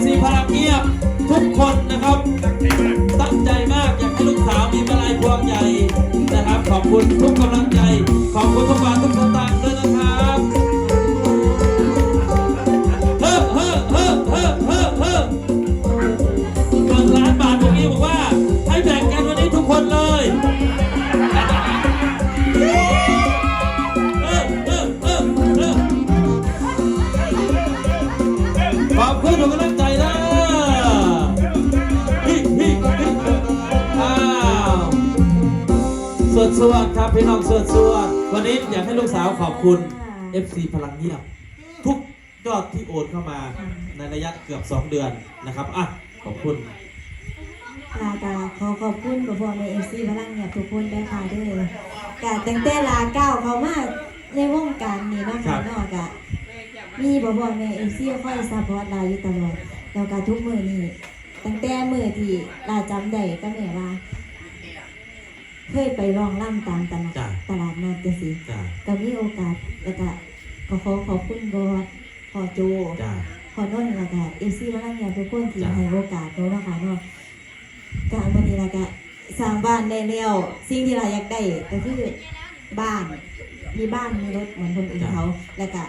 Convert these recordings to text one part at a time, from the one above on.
เศษที่เรา FC พลังเงียบทุกคนนะครับ ตั้งใจมากอยากให้ลูกสาวมีมาลัยพวงใหญ่นะครับ ขอบคุณทุกกำลังใจ ขอบคุณทุกบาททุกสตางค์ด้วยนะครับเฮ้อเฮ้อเฮ้อเฮ้อเฮ้อเฮ้อเงินล้านบาทเมื่อกี้บอกว่า ให้แบ่งกันวันนี้ทุกคนเลยเฮ้อเฮ้อเฮ้อเฮ้อขอบคุณทุกกำลังใจน สวดสวดครับพี่น้องสวดสวดวันนี้อยากให้ลูกสาวขอบคุณ FC พลังเงียบทุกยอดที่โอนเข้ามาในระยะเกือบ 2 เดือนนะครับอะขอบคุณลากาขอขอบคุณกับพ่อในเอฟซีพลังเงียบทุกคนด้วยค่ะเด้วยกะตั้งแต่ลาเก้าเขามาในวงการนี้เนาะค่ะเนาะกะมีบ่บ่ในเอฟซีคอยซัพพอร์ตลาอยู่ตลอดแล้วก็ทุกมื้อนี้ตั้งแต่มื้อที่ลาจำได้ก็แม่ว่า เคยไปร้องร่ำตามตลาดจ้ะ ตลาดนัดจังซี่จ้าก็มีโอกาสแล้วก็ขอขอขอบคุณบอสพอโจ จ้า ขอโน้นแล้วก็เอฟซีมาลังยาทุกคนที่จ้ะ ให้โอกาสโน้นเนาะค่ะเนาะการวันนี้แล้วก็สร้างบ้านได้แล้วสิ่งที่เราอยากได้ก็คือบ้านมีบ้านมีรถเหมือนคนอื่นเขาแล้วก็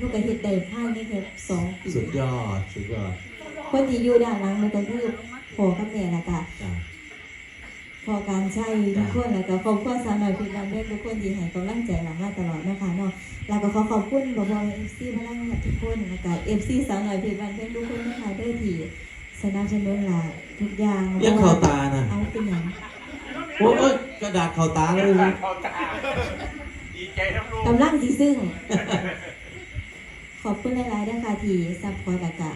ลูกกระเฮ็ดได้ภายในแค่สองปีสุดยอด สุดยอดคนที่อยู่ด้านหลังมันก็คือพ่อกับแม่แล้วก็จ้า พอการใช้ทุกคนแล้วก็ขอบคุณสาวหน่อยพี่บันเด็กทุกคนที่ให้กำลังใจหลังมาตลอดนะคะเนาะแล้วก็ขอขอบคุณบอบเอฟซีพลังงานทุกคนแล้วก็เอฟซีสาวหน่อยพี่บันเด็กทุกคนนะคะด้วยที่สนับสนุนหลายทุกอย่างเรียกเข้าตานะเอาเป็นอย่างโอ้ยกระดาษเข้าตาเลยนะเขาตาดีใจทั้งลูกกำลังที่ซึ่ง ขอบคุณหลายๆนะคะที่ซัพพอร์ตแล้วก็คอย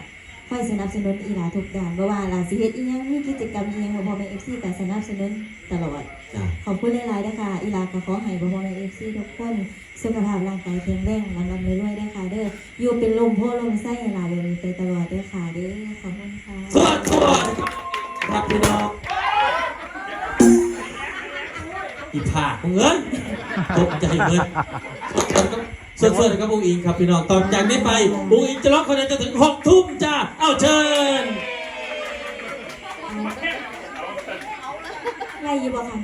สนับสนุนอีหลาทุกด้านบ่ว่าหลาสิเฮ็ดอีหยังมีกิจกรรมอีหยังบ่พอแม่เอฟซีก็สนับสนุนตลอด จ้าขอบคุณหลายๆนะคะอีลาก็ขอให้บอมในเอฟซีทุกคน สุขภาพร่างกายแข็งแรงลำลำรวยๆด้วยค่ะเด้ออยู่เป็นลมโพลมไส้หลาเลยไปตลอดด้วยค่ะเด้อขอบคุณค่ะ สวัสดีครับพี่น้องอีผากมึงเอ้ยตกใจเลยสดๆกับบุ้งอิงครับพี่น้องตอนจากนี้ไปบุ้งอิงจะร้องคนเดียวจนถึงหกทุ่มจ้า เชิญไรอยีบอค่ะ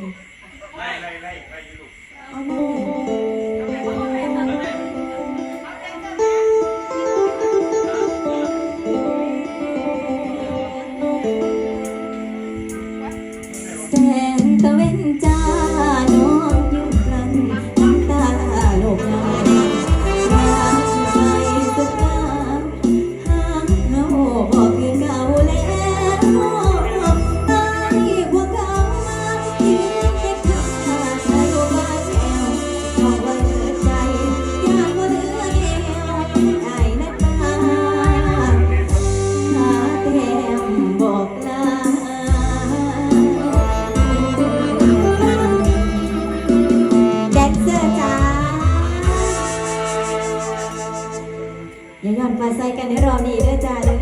ใส่กันให้เราดีด้วยจ้าเด้อ